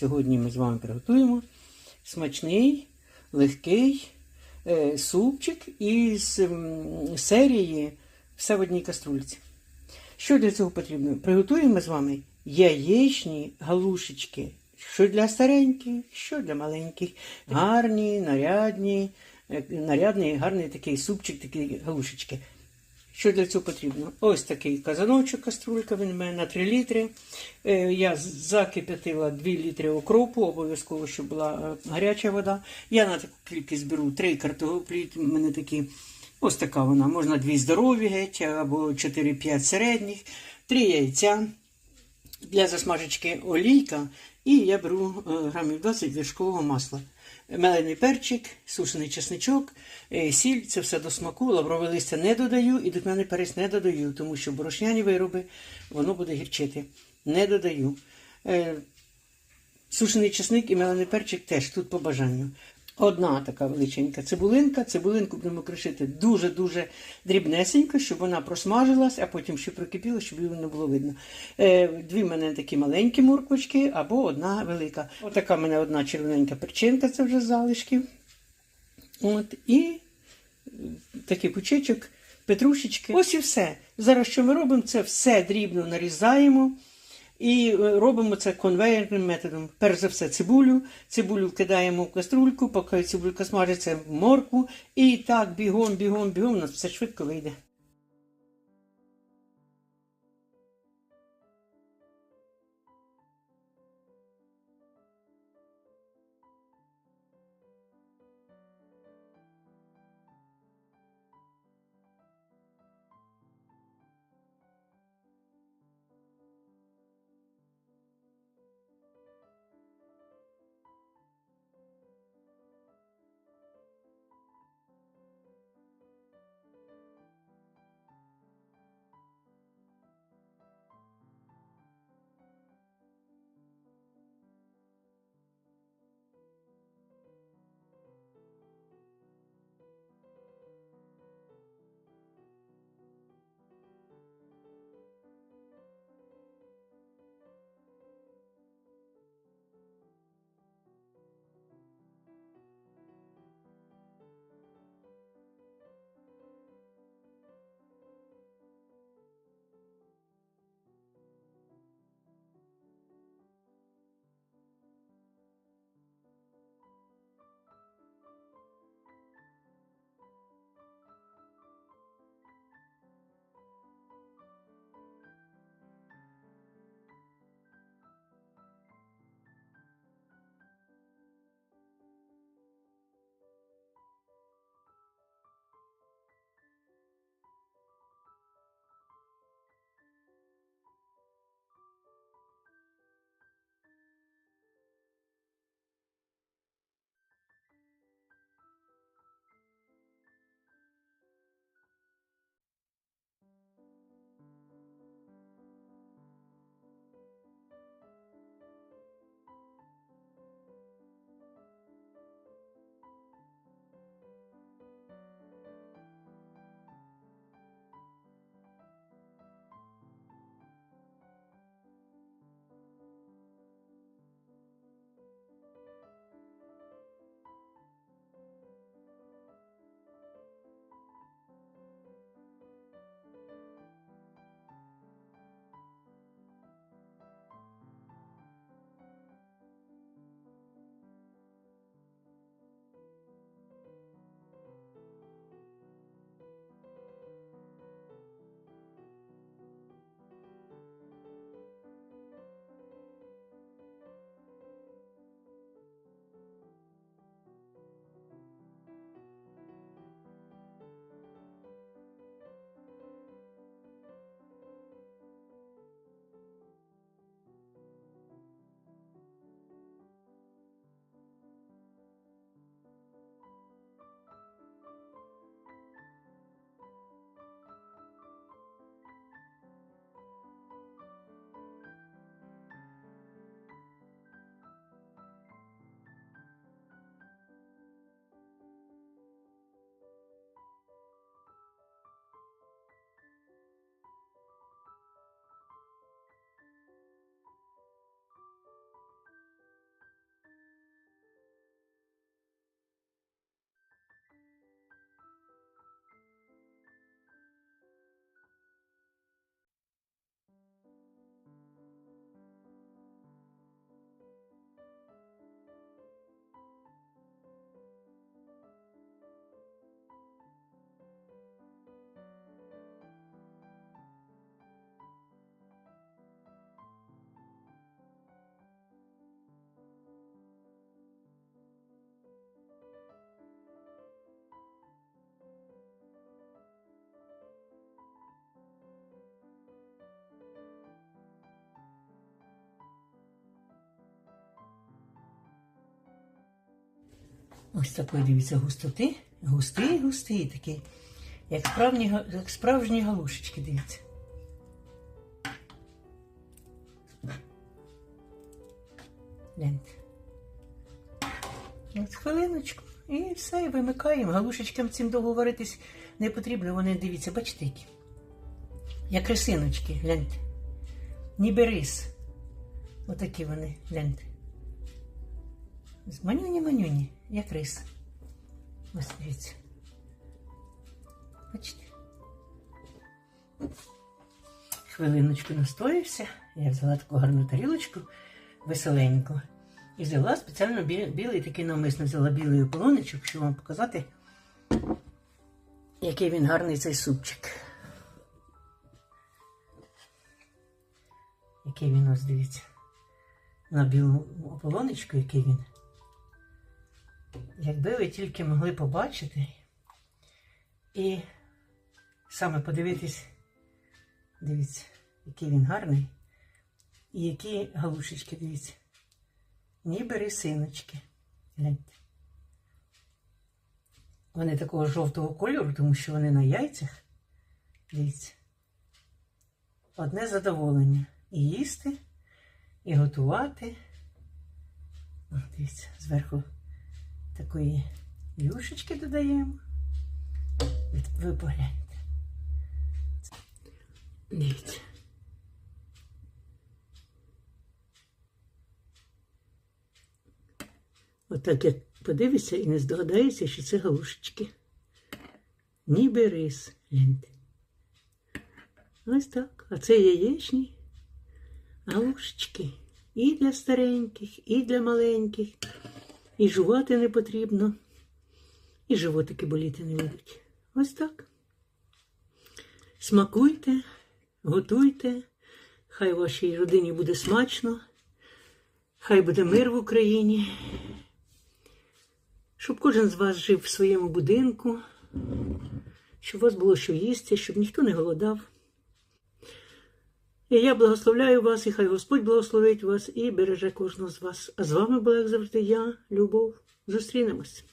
Сьогодні ми з вами приготуємо смачний, легкий е, супчик із м, серії Все в одній каструльці. Що для цього потрібно? Приготуємо з вами яєчні галушечки. Що для стареньких, що для маленьких. Гарні, нарядні, е, нарядний, гарний такий супчик, такі галушечки. Що для цього потрібно? Ось такий казаночок, каструлька, він у мене на 3 літри. Е, Я закип'ятила 2 літри окропу, обов'язково, щоб була е, гаряча вода. Я на таку кількість беру 3 картоплі, у мене такі, ось така вона, можна 2 здорові геть, або 4-5 середніх, 3 яйця для засмажечки олійка, і я беру е, грамів 20 вершкового масла. Мелений перчик, сушений чесничок, е, сіль, це все до смаку, лаврове листя не додаю і духмяний перець не додаю, тому що борошняні вироби, воно буде гірчити. Не додаю. Е, Сушений чесник і мелений перчик теж тут по бажанню. Одна така величенька цибулинка. Цибулинку будемо кришити дуже-дуже дрібнесенько, щоб вона просмажилась, а потім ще прокипіла, щоб її не було видно. Е, дві в мене такі маленькі морквочки або одна велика. Отака в мене одна червоненька перчинка, це вже з залишків. От, і такий пучечок, петрушечки. Ось і все. Зараз що ми робимо? Це все дрібно нарізаємо. І е, робимо це конвейерним методом. Перш за все, цибулю. Цибулю вкидаємо в каструльку, поки цибулька смажиться в моркву. І так бігом, бігом, бігом, у нас все швидко вийде. Ось такої, дивіться, густоти. Густий, густий такий. Як справжні, як справжні галушечки, дивіться. Гляньте. От хвилиночку. І все, і вимикаємо. Галушечкам цим довго варитись не потрібно. Вони, дивіться, бачите які. Як рисиночки, гляньте. Ніби рис. Отакі вони, гляньте. Манюні-манюні, як рис. Ось дивіться. Бачите? Хвилиночку настоявся. Я взяла таку гарну тарілочку веселеньку. І взяла спеціально бі- білий такий навмисно взяла білий ополоничок, щоб вам показати, який він гарний цей супчик. Який він ось дивіться. На білому ополоничку, який він. Якби ви тільки могли побачити і саме подивитись, дивіться, який він гарний. І які галушечки, дивіться. Ніби рисиночки. Гляньте. Вони такого жовтого кольору, тому що вони на яйцях. Дивіться. Одне задоволення. І їсти, і готувати. Дивіться, зверху такої юшечки додаємо. Ви погляньте. Дивіться. Отак як подивишся і не здогадаєшся, що це галушечки. Ніби рис. Гляньте. Ось так. А це яєчні галушечки. І для стареньких, і для маленьких. І жувати не потрібно. І животики боліти не будуть. Ось так. Смакуйте, готуйте. Хай вашій родині буде смачно. Хай буде мир в Україні. Щоб кожен з вас жив в своєму будинку, щоб у вас було що їсти, щоб ніхто не голодав. І я благословляю вас, і хай Господь благословить вас і береже кожного з вас. А з вами була, як завжди, я, Любов. Зустрінемось.